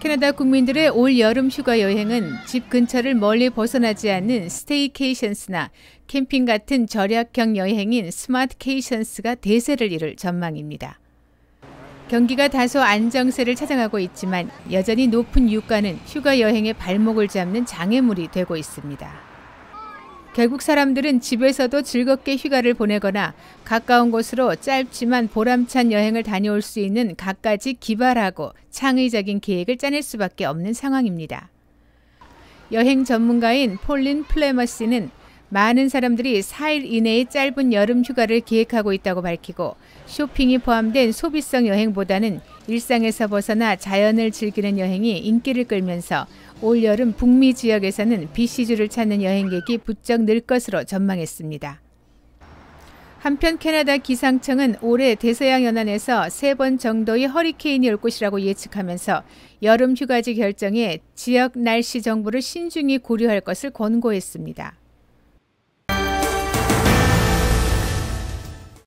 캐나다 국민들의 올 여름 휴가 여행은 집 근처를 멀리 벗어나지 않는 스테이케이션스나 캠핑 같은 절약형 여행인 스마트케이션스가 대세를 이룰 전망입니다. 경기가 다소 안정세를 찾아가고 있지만 여전히 높은 유가는 휴가 여행의 발목을 잡는 장애물이 되고 있습니다. 결국 사람들은 집에서도 즐겁게 휴가를 보내거나 가까운 곳으로 짧지만 보람찬 여행을 다녀올 수 있는 갖가지 기발하고 창의적인 계획을 짜낼 수밖에 없는 상황입니다. 여행 전문가인 폴린 플레머스는 많은 사람들이 4일 이내의 짧은 여름 휴가를 계획하고 있다고 밝히고 쇼핑이 포함된 소비성 여행보다는 일상에서 벗어나 자연을 즐기는 여행이 인기를 끌면서 올여름 북미 지역에서는 비시주를 찾는 여행객이 부쩍 늘 것으로 전망했습니다. 한편 캐나다 기상청은 올해 대서양 연안에서 세 번 정도의 허리케인이 올 것이라고 예측하면서 여름 휴가지 결정에 지역 날씨 정보를 신중히 고려할 것을 권고했습니다.